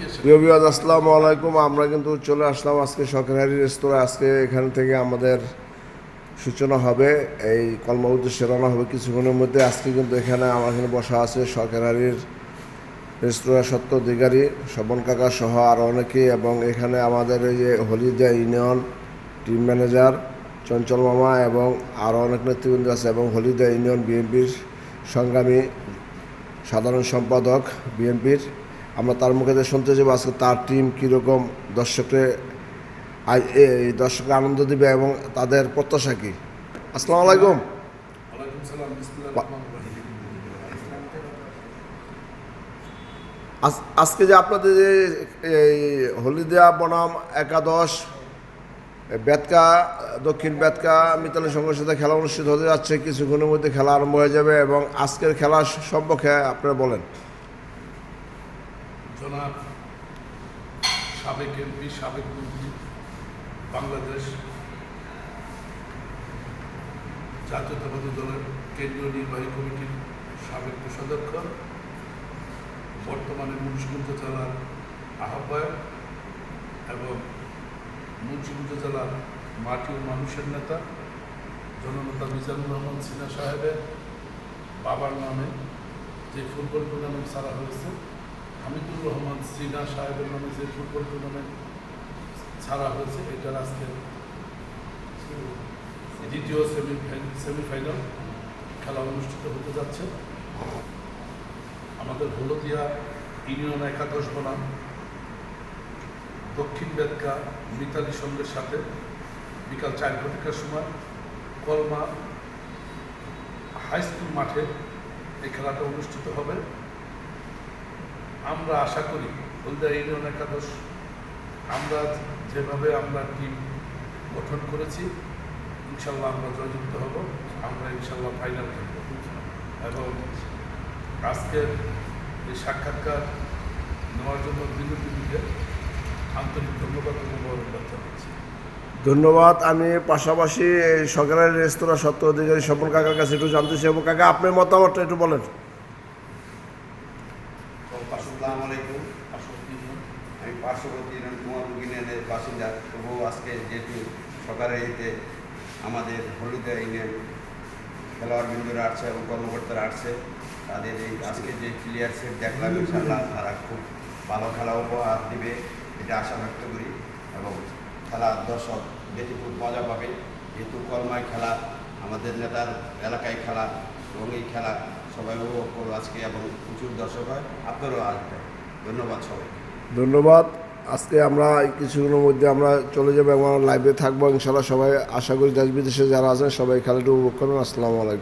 এসে আসসালামু আলাইকুম। আমরা কিন্তু চলে আসলাম আজকে সরকারি রেস্তোরাঁ। আজকে এখান থেকে আমাদের সূচনা হবে, এই কর্ম উদ্দেশ্যে হবে কিছুক্ষণের মধ্যে। আজকে কিন্তু এখানে আমার এখানে বসা আছে সরকারির রেস্তোরাঁ সত্য অধিকারী স্বপন কাকা সহ আরও অনেকেই, এবং এখানে আমাদের এই যে হলিদা ইউনিয়ন টিম ম্যানেজার চঞ্চল মামা এবং আরও অনেক নেতৃবৃন্দ আছে, এবং হলিদা ইউনিয়ন বিএনপির সংগ্রামী সাধারণ সম্পাদক বিএনপির আমরা তার মুখে শুনতে যাব আজকে তার টিম কীরকম দর্শককে দর্শককে আনন্দ দিবে এবং তাদের প্রত্যাশা কী? আসসালামু আলাইকুম। আজকে যে আপনাদের যে এই হলিদিয়া বনাম একাদশ বেতকা দক্ষিণ বেতকা মিতালি সংঘের সাথে খেলা অনুষ্ঠিত হতে যাচ্ছে। কিছুক্ষণের মধ্যে খেলা আরম্ভ হয়ে যাবে এবং আজকের খেলা সম্পর্কে আপনারা বলেন। জনাব সাবেক এমপি, সাবেক মন্ত্রী, বাংলাদেশ জাতীয়তাবাদী দলের কেন্দ্রীয় নির্বাহী কমিটির সাবেক কোষাধ্যক্ষ, বর্তমানে মুন্সিগঞ্জ জেলার আহ্বায়ক এবং মুন্সিগঞ্জ জেলার মাটি ও মানুষের নেতা, জননেতা মিজানুর রহমান সিনহা সাহেবের বাবার নামে যে ফুটবল টুর্নামেন্ট ছাড়া হয়েছে হামিদুর রহমান সিনহা সাহেবের নামে যে ফুটবল টুর্নামেন্ট ছাড়া হয়েছে, এটার আজকে দ্বিতীয় সেমি সেমিফাইনাল খেলা অনুষ্ঠিত হতে যাচ্ছে। আমাদের হলদিয়া ইউনিয়ন একাদশ বনাম, দক্ষিণ বেদকা মিতালি সঙ্গের সাথে বিকাল চার ঘটিকার সময় কলমা হাই স্কুল মাঠে এই খেলাটা অনুষ্ঠিত হবে। আমরা আশা করি, হলদিয়া ইউনিয়ন একাদশ, আমরা যেভাবে আমরা টিম গঠন করেছি, ইনশাল্লাহ আমরা জয়যুক্ত হব, আমরা ইনশাল্লাহ ফাইনাল খেলব। এবং আজকের এই সাক্ষাৎকার নেওয়ার জন্য বিনোদিনীকে আন্তরিক ধন্যবাদ এবং ধন্যবাদ। আমি পাশাপাশি সরকারের রেস্তোরাঁ সত্য অধিকারী স্বপন কাকার কাছে একটু জানতে চাইব। কাকা, আপনার মতামতটা একটু বলেন। আলাইকুম। আমি পার্শ্ববর্তী কুমারপুর ইউনিয়নের বাসিন্দা। তবুও আজকে যেহেতু সকালে এতে আমাদের হলুদা ইউনিয়ন খেলোয়াড় বিন্দুরা আসছে এবং কর্মকর্তারা আসছে। তাদের এই আজকে যে ক্লিয়ার সেট দেখলাম ইনশাল্লাহ তারা খুব ভালো খেলা উপহার দেবে, এটা আশা ব্যক্ত করি। এবং খেলা দর্শক দেখে খুব মজা পাবে। যেহেতু কর্মায় খেলা, আমাদের নেতার এলাকায় খেলা এবং এই খেলা সবাই উপভোগ করব আজকে এবং প্রচুর দর্শক হয়। আপনারাও আসবেন ধন্যবাদ সবাইকে। ধন্যবাদ। আজকে আমরা কিছুক্ষণের মধ্যে আমরা চলে যাব এবং লাইভে থাকব। ইনশাল্লাহ সবাই আশা করি দেশ বিদেশে যারা আছেন সবাই খেলাটি উপভোগ করবেন আসসালামু আলাইকুম।